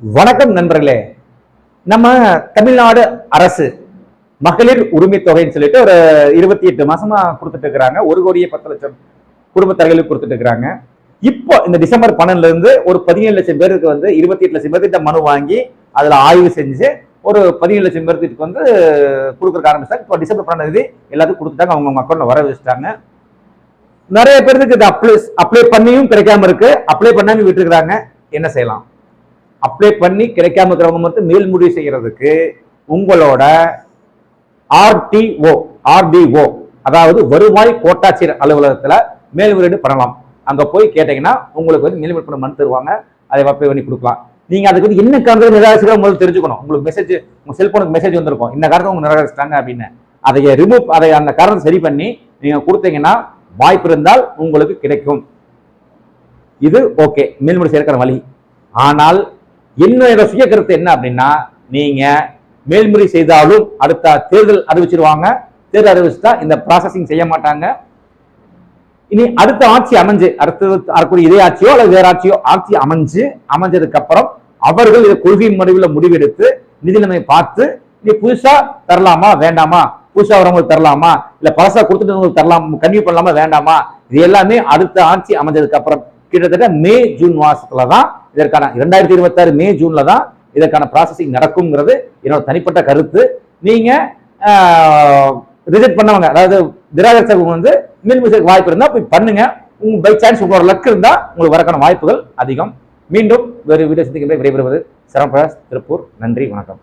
வணக்கம் நண்பர்களே. நம்ம தமிழ்நாடு அரசு மகளிர் உரிமை தொகைன்னு சொல்லிட்டு ஒரு இருபத்தி எட்டு மாசமா கொடுத்துட்டு இருக்கிறாங்க ஒரு கோடியே பத்து லட்சம் குடும்பத்தர்களுக்கு கொடுத்துட்டு இருக்கிறாங்க இப்போ இந்த டிசம்பர் பன்னெண்டுல இருந்து ஒரு பதினேழு லட்சம் பேருக்கு வந்து இருபத்தி எட்டு லட்சம் பேருக்கு மனு வாங்கி அதுல ஆய்வு செஞ்சு ஒரு பதினேழு லட்சம் பேருக்கு வந்து கொடுக்குறக்கு ஆரம்பிச்சாங்க. இப்போ டிசம்பர் பன்னெண்டாம் தேதி எல்லாத்துக்கும் கொடுத்துட்டாங்க. அவங்க அக்கௌண்ட்ல வர வச்சுட்டாங்க. நிறைய பேருக்கு இது அப்ளை அப்ளை பண்ணியும் கிடைக்காம இருக்கு. அப்ளை பண்ணாம விட்டுருக்காங்க என்ன செய்யலாம்? அப்ளை பண்ணி கிடைக்காம இருக்கிறவங்க மட்டும் மேல்முடிவு செய்யறதுக்கு உங்களோட ஆர்டிஓ ஆர்டிஓ அதாவது வருவாய் கோட்டாட்சியர் அலுவலகத்தில் மேல்முறையீடு பண்ணலாம். அங்கே போய் கேட்டீங்கன்னா உங்களுக்கு வந்து மேல்முறை பண்ண மனு தருவாங்க. அதை அப்ளை பண்ணி கொடுக்கலாம். நீங்கள் அதுக்கு வந்து என்ன காரணத்தை நிராகரிச்சுக்கிறோம் முதல்ல தெரிஞ்சுக்கணும். உங்களுக்கு மெசேஜ் உங்கள் செல்போனுக்கு மெசேஜ் வந்திருக்கும். இந்த காரணத்தை உங்க நிராகரிச்சிட்டாங்க அப்படின்னு. அதை ரிமூவ் அதை அந்த காரணத்தை சரி பண்ணி நீங்கள் கொடுத்தீங்கன்னா வாய்ப்பு இருந்தால் உங்களுக்கு கிடைக்கும். இது ஓகே மேல்முறை சேர்க்கிற வழி. ஆனால் என்னோட சுய கருத்து என்ன அப்படின்னா நீங்க மேல்முறை செய்தாலும் அடுத்த தேர்தல் அறிவிச்சிருவாங்க. தேர்தல் அறிவிச்சுட்டா இந்த ப்ராசஸிங் செய்ய மாட்டாங்க. இனி அடுத்த ஆட்சி அமைஞ்சு அடுத்தது வரக்கூடிய இதே ஆட்சியோ அல்லது வேற ஆட்சியோ ஆட்சி அமைஞ்சு அமைஞ்சதுக்கு அப்புறம் அவர்கள் இதை கொள்கை முடிவில் முடிவெடுத்து நிதிநிலைமை பார்த்து நீ புதுசா தரலாமா வேண்டாமா? புதுசா வரவங்களுக்கு தரலாமா? இல்ல பழசா கொடுத்துட்டு தரலாம் கன்வியூ பண்ணலாமா வேண்டாமா? இது எல்லாமே அடுத்த ஆட்சி அமைஞ்சதுக்கு அப்புறம் கிட்டத்தட்ட மே ஜூன் மாசத்துல தான் இதற்கான இரண்டாயிரத்தி இருபத்தாறு மே ஜூன்ல தான் இதற்கான ப்ராசஸிங் நடக்குங்கிறது என்னோட தனிப்பட்ட கருத்து. நீங்க ரிஜெக்ட் பண்ணவங்க அதாவது நிராகரிச்சவங்க வந்து மீன் வாய்ப்பு இருந்தால் போய் பண்ணுங்க. உங்க பை சான்ஸ் உங்களோட லக் இருந்தா உங்களுக்கு வரக்கான வாய்ப்புகள் அதிகம். மீண்டும் வேறு வீடியோ சந்திக்கின்ற விடைபெறுவது சரவண திருப்பூர். நன்றி வணக்கம்.